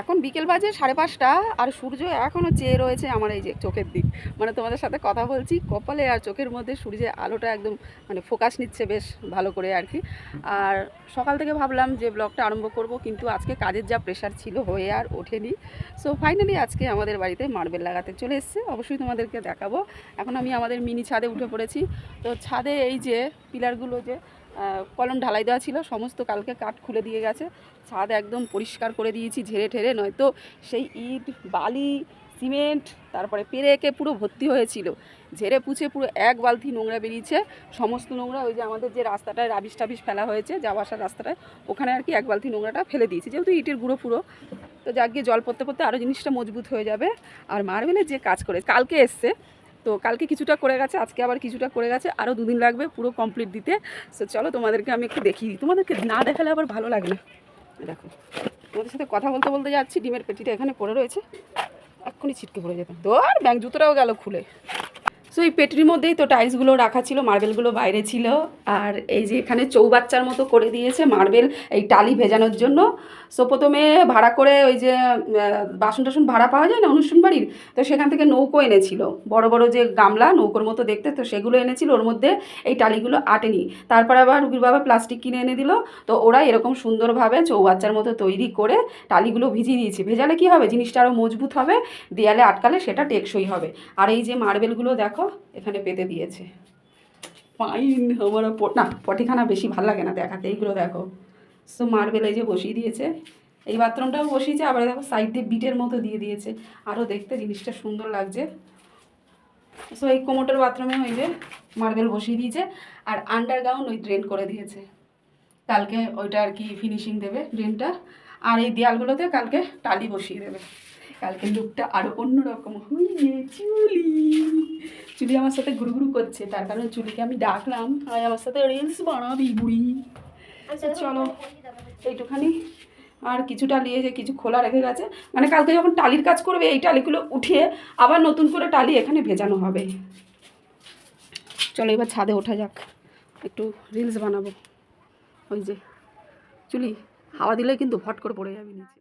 এখন বিকেল বাজে, সাড়ে পাঁচটা, আর সূর্য এখনও চেয়ে রয়েছে আমার এই যে চোখের দিক। মানে তোমাদের সাথে কথা বলছি, কপালে আর চোখের মধ্যে সূর্যের আলোটা একদম মানে ফোকাস নিচ্ছে বেশ ভালো করে আর কি। আর সকাল থেকে ভাবলাম যে ব্লগটা আরম্ভ করব, কিন্তু আজকে কাজের যা প্রেশার ছিল হয়ে আর ওঠেনি। সো ফাইনালি আজকে আমাদের বাড়িতে মার্বেল লাগাতে চলে এসছে। অবশ্যই তোমাদেরকে দেখাবো। এখন আমি আমাদের মিনি ছাদে উঠে পড়েছি। তো ছাদে এই যে পিলারগুলো যে কলম ঢালাই দেওয়া ছিল, সমস্ত কালকে কাঠ খুলে দিয়ে গেছে। ছাদ একদম পরিষ্কার করে দিয়েছি, ঝেড়ে ঠেড়ে, নয়তো সেই ইট, বালি, সিমেন্ট, তারপরে পেরেকে পুরো ভর্তি হয়েছিল। ঝেড়ে পুছে পুরো এক বালতি নোংরা বেরিয়েছে। সমস্ত নোংরা, ওই যে আমাদের যে রাস্তাটায় রাবিশ টাবিশ ফেলা হয়েছে, যাওয়া আসার রাস্তাটায়, ওখানে আর কি এক বালতি নোংরাটা ফেলে দিয়েছি। যেহেতু ইটের গুঁড়ো পুরো, তো যাক গিয়ে জল পড়তে পড়তে আরও জিনিসটা মজবুত হয়ে যাবে। আর মার্বেলের যে কাজ করে, কালকে এসছে তো কালকে কিছুটা করে গেছে, আজকে আবার কিছুটা করে গেছে আরও দুদিন লাগবে পুরো কমপ্লিট দিতে। সো চলো তোমাদেরকে আমি একটু দেখিয়ে দিই। তোমাদেরকে না দেখালে আবার ভালো লাগে না। দেখো, তোমাদের সাথে কথা বলতে বলতে যাচ্ছি, ডিমের পেটিটা এখানে পড়ে রয়েছে। এক্ষুনি ছিটকে পড়ে যেতাম। আর ব্যাংক জুতোটাও গেল খুলে। সো এই পেটির মধ্যেই তো টাইলসগুলো রাখা ছিল মার্বেলগুলো বাইরে ছিল। আর এই যে এখানে চৌবাচ্চার মতো করে দিয়েছে মার্বেল এই টালি ভেজানোর জন্য। সো প্রথমে ভাড়া করে ওই যে বাসন টাসন ভাড়া পাওয়া যায় না অনুষ্ঠান বাড়ির? তো সেখান থেকে নৌকো এনেছিল। বড় বড় যে গামলা নৌকোর মতো দেখতে, তো সেগুলো এনেছিল। ওর মধ্যে এই টালিগুলো আটেনি। তারপর আবার রুগীর বাবা প্লাস্টিক কিনে এনে দিল। তো ওরা এরকম সুন্দরভাবে চৌবাচ্চার মতো তৈরি করে টালিগুলো ভিজিয়ে দিয়েছে। ভেজালে কি হবে? জিনিসটা আরও মজবুত হবে। দেয়ালে আটকালে সেটা টেকসই হবে। আর এই যে মার্বেলগুলো দেখো এখানে পেতে দিয়েছে। পাইন আমার না, পটিখানা বেশি ভালো লাগে না দেখাতে, এইগুলো দেখো। সো মার্বেল এই যে বসিয়ে দিয়েছে, এই বাথরুমটাও বসিয়েছে, আবার দেখো সাইড দিয়ে বিটের মতো দিয়ে দিয়েছে। আরও দেখতে জিনিসটা সুন্দর লাগছে। সো এই কোমোটের বাথরুমে ওই যে মার্বেল বসিয়ে দিয়েছে, আর আন্ডারগ্রাউন্ড ওই ড্রেন করে দিয়েছে। কালকে ওইটা আর কি ফিনিশিং দেবে ড্রেনটা আর এই দেয়ালগুলোতে কালকে টালি বসিয়ে দেবে। কালকে লুকটা আরও অন্যরকম, হইয়ে, চুলি। চুলি আমার সাথে ঘুরু ঘুরু করছে তার কারণে চুলিকে আমি ডাকলাম আর আমার সাথে রিলস বানাবি বুড়ি। আচ্ছা চলো এইটুখানি। আর কিছুটা নিয়ে যে কিছু খোলা রেখে গেছে। মানে কালকে যখন টালির কাজ করবে এই টালিগুলো উঠিয়ে আবার নতুন করে টালি এখানে ভেজানো হবে। চলো এবার ছাদে ওঠা যাক। একটু রিলস বানাবো। ওই যে চুলি হাওয়া দিলে কিন্তু ফট করে পড়ে যাবে নিচে।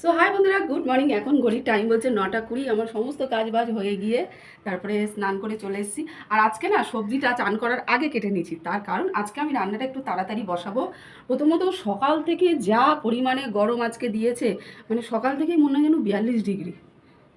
সো হাই বন্ধুরা গুড মর্নিং এখন ঘড়ির টাইম বলছে নটা কুড়ি, আমার সমস্ত কাজ বাজ হয়ে গিয়ে তারপরে স্নান করে চলে এসেছি। আর আজকে না, সবজিটা চান করার আগে কেটে নিয়েছি। তার কারণ আজকে আমি রান্নাটা একটু তাড়াতাড়ি বসাবো। প্রথমত সকাল থেকে যা পরিমাণে গরম আজকে দিয়েছে মানে সকাল থেকেই মনে হয় যেন বিয়াল্লিশ ডিগ্রি।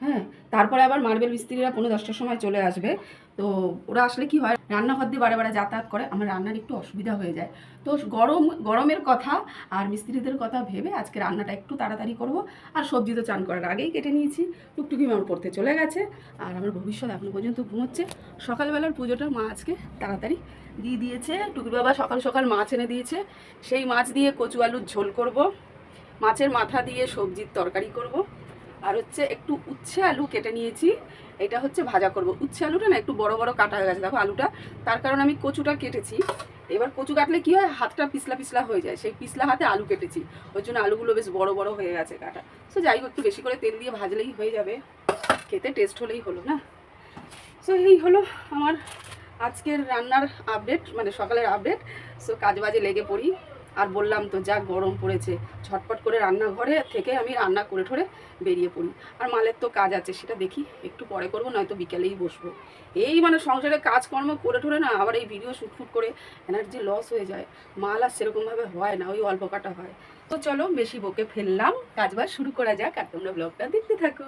হ্যাঁ তারপরে আবার মার্বেল মিস্ত্রিরা পনেরো দশটার সময় চলে আসবে। তো ওরা আসলে কি হয়, রান্নাঘর দিয়ে বারে বারে যাতায়াত করে, আমার রান্নার একটু অসুবিধা হয়ে যায়। তো গরম, গরমের কথা আর মিস্ত্রিদের কথা ভেবে আজকে রান্নাটা একটু তাড়াতাড়ি করব আর সবজি তো চান করার আগেই কেটে নিয়েছি। টুকটুকি আমার পড়তে চলে গেছে আর আমার ভবিষ্যৎ এখনও পর্যন্ত ঘুমোচ্ছে সকালবেলার পুজোটা মা আজকে তাড়াতাড়ি দিয়ে দিয়েছে। টুকুর বাবা সকাল সকাল মাছ এনে দিয়েছে। সেই মাছ দিয়ে কচু আলুর ঝোল করব। মাছের মাথা দিয়ে সবজির তরকারি করব। আর হচ্ছে একটু উচ্ছে আলু কেটে নিয়েছি। এটা হচ্ছে ভাজা করব। উচ্ছে আলুটা না একটু বড় বড় কাটা হয়ে গেছে। দেখো আলুটা, তার কারণ আমি কচুটা কেটেছি। এবার কচু কাটলে কি হয়? হাতটা পিছলা পিছলা হয়ে যায়। সেই পিছলা হাতে আলু কেটেছি। ওই জন্য আলুগুলো বেশ বড় বড় হয়ে গেছে কাটা। সো যাই হোক, একটু বেশি করে তেল দিয়ে ভাজলেই হয়ে যাবে। খেতে টেস্ট হলেই হলো, না? সো এই হলো আমার আজকের রান্নার আপডেট মানে সকালের আপডেট সো কাজ বাজে লেগে পড়ি। আর বললাম তো যা গরম পড়েছে। ঝটপট করে রান্নাঘরে থেকে আমি রান্না করে ঠরে বেরিয়ে পড়ি। আর মালের তো কাজ আছে, সেটা দেখি। একটু পরে করব, নয়তো বিকেলেই বসবো। এই মানে সংসারে কাজকর্ম করে ঠরে না, আবার এই ভিডিও শ্যুটফুট করে এনার্জি লস হয়ে যায়। মাল আর সেরকমভাবে হয় না, ওই অল্প কাটা হয়। তো চলো, বেশি বকে ফেললাম। কাজবাজ শুরু করা যাক, আর তোমরা ব্লগটা দেখতে থাকো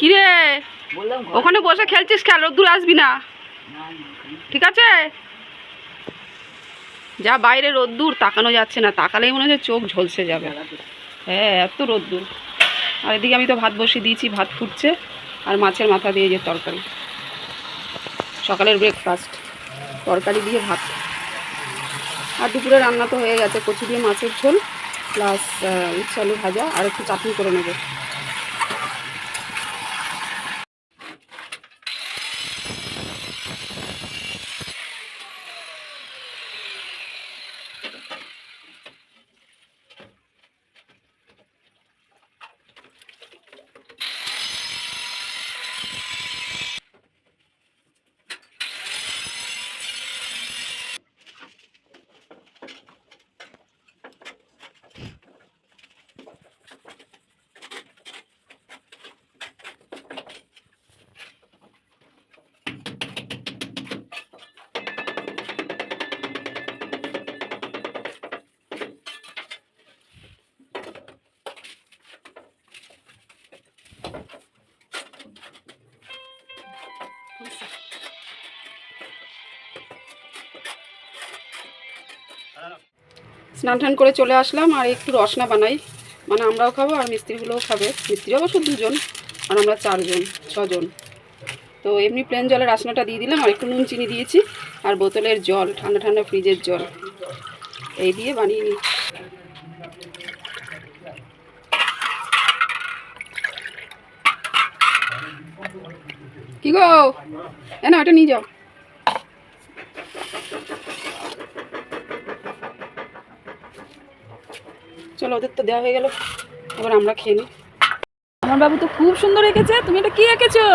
কিরে বললাম ওখানে বসে খেলছিস খেল দূর আসবি না। ঠিক আছে? যা বাইরে রোদ্দুর, তাকানো যাচ্ছে না। তাকালেই মনে হচ্ছে চোখ ঝলসে যাবে। হ্যাঁ এত রোদ্দুর। আর এদিকে আমি তো ভাত বসিয়ে দিয়েছি, ভাত ফুটছে। আর মাছের মাথা দিয়ে যে তরকারি। সকালের ব্রেকফাস্ট তরকারি দিয়ে ভাত। আর দুপুরে রান্না তো হয়ে গেছে। কচু দিয়ে মাছের ঝোল প্লাস উচ্ছে আলু ভাজা। আর একটু চাটনি করে নেব। স্নান টান করে চলে আসলাম আর একটু রসনা বানাই। মানে আমরাও খাব আর মিস্ত্রিগুলোও খাবে। মিস্ত্রি অবশ্য দুজন আর আমরা চারজন, ছজন। তো এমনি প্লেন জলের রাসনাটা দিয়ে দিলাম আর একটু নুন চিনি দিয়েছি আর বোতলের জল, ঠান্ডা ঠান্ডা ফ্রিজের জল। এই দিয়ে বানিয়ে নিই। কি গো? না ওটা নিয়ে যাও। চলো ওদের তো দেওয়া হয়ে গেল এবার আমরা খেয়ে নিই আমার বাবু তো খুব সুন্দর এঁকেছে তুমি এটা কি এঁকেছো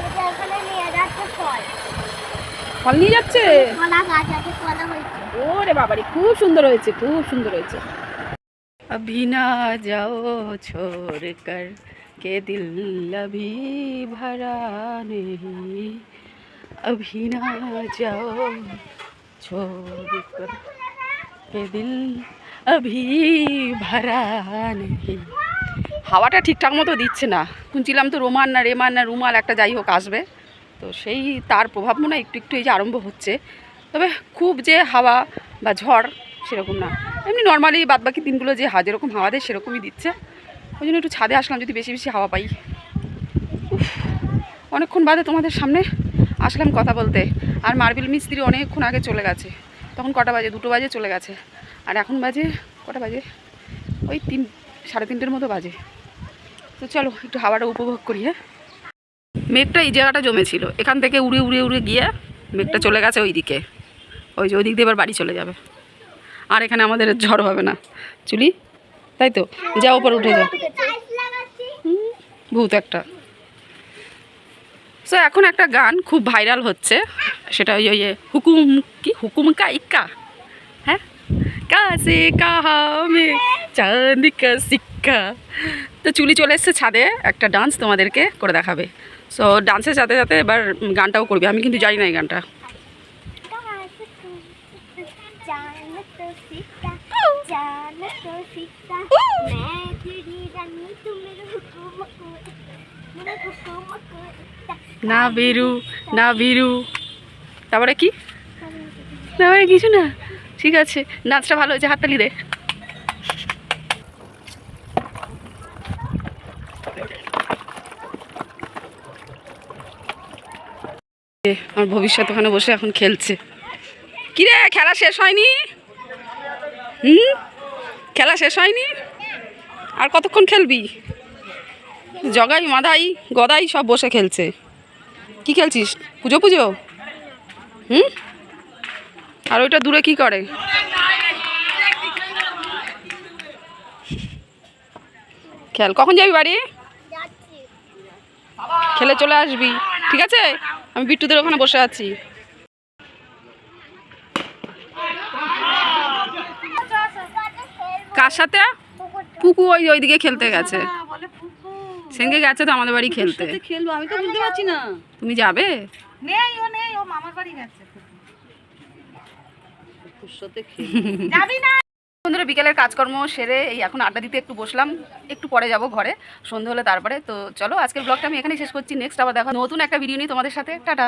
এটা এখানে নিয়ে যাচ্ছে ফল ফল নিয়ে যাচ্ছে কলা গাছ আছে কলা হয়েছে ওরে বাবারে খুব সুন্দর হয়েছে খুব সুন্দর হয়েছে अभी ना जाओ छोड़ कर के दिल अभी भरा नहीं अभी ना जाओ छोड़ कर के दिल অভি ভরা নেই হাওয়াটা ঠিকঠাক মতো দিচ্ছে না। শুনছিলাম তো রোমান না রেমান না রুমাল একটা যাই হোক আসবে। তো সেই তার প্রভাব মনে হয় একটু একটু এই যে আরম্ভ হচ্ছে। তবে খুব যে হাওয়া বা ঝড় সেরকম না। এমনি নর্মালি বাদ বাকি দিনগুলো যে হা যেরকম হাওয়া দেয় সেরকমই দিচ্ছে। ওই জন্য একটু ছাদে আসলাম যদি বেশি বেশি হাওয়া পাই। অনেকক্ষণ বাদে তোমাদের সামনে আসলাম কথা বলতে। আর মার্বেল মিস্ত্রি অনেকক্ষণ আগে চলে গেছে। তখন কটা বাজে? দুটো বাজে চলে গেছে। আর এখন বাজে কটা বাজে? ওই তিন সাড়ে তিনটের মতো বাজে। তো চলো একটু হাওয়াটা উপভোগ করি হ্যাঁ? মেঘটা এই জায়গাটা জমেছিল। এখান থেকে উড়ে উড়ে উড়ে গিয়ে মেঘটা চলে গেছে ওই দিকে ওই যে ওই দিক দিয়ে এবার বাড়ি চলে যাবে। আর এখানে আমাদের ঝড় হবে না। চুলি? তাই তো? যা ওপর উঠে হুম, ভূত একটা। সো এখন একটা গান খুব ভাইরাল হচ্ছে। সেটা ওই ওই হুকুম কি? হুকুম কা ইক্কা से হামে মে শিক্ষা সিক্কা। তো চুলি চলে এসছে ছাদে, একটা ডান্স তোমাদেরকে করে দেখাবে। সো ডান্সের সাথে সাথে এবার গানটাও করবে। আমি কিন্তু জানি না এই গানটা। না বেরু না বেরু। তারপরে কি? তারপরে কিছু না। ঠিক আছে, নাচটা ভালো হয়েছে, হাততালি দে। আমার ভবিষ্যৎ ওখানে বসে এখন খেলছে। কিরে, খেলা শেষ হয়নি? হুম? খেলা শেষ হয়নি? আর কতক্ষণ খেলবি? জগাই, মাদাই, গদাই সব বসে খেলছে। কি খেলছিস? পুজো পুজো হুম? আর ওইটা দূরে কি করে? খেল। কখন যাবি বাড়ি? খেলে চলে আসবি। ঠিক আছে? আমি বিট্টুদের ওখানে বসে আছি। কার সাথে? পুকু ওই ওইদিকে খেলতে গেছে। সেঙ্গে গেছে তো আমাদের বাড়ি খেলতে। খেলব আমি তো বুঝতে পারছি না। তুমি যাবে? নেই ও নেই ও মামার বাড়ি গেছে। বন্ধুরা, বিকেলের কাজকর্ম সেরে এই এখন আড্ডা দিতে একটু বসলাম। একটু পরে যাব ঘরে, সন্ধে হলে তারপরে। তো চলো, আজকের ব্লগটা আমি এখানেই শেষ করছি। নেক্সট আবার দেখো, নতুন একটা ভিডিও নিয়ে তোমাদের সাথে। টাটা।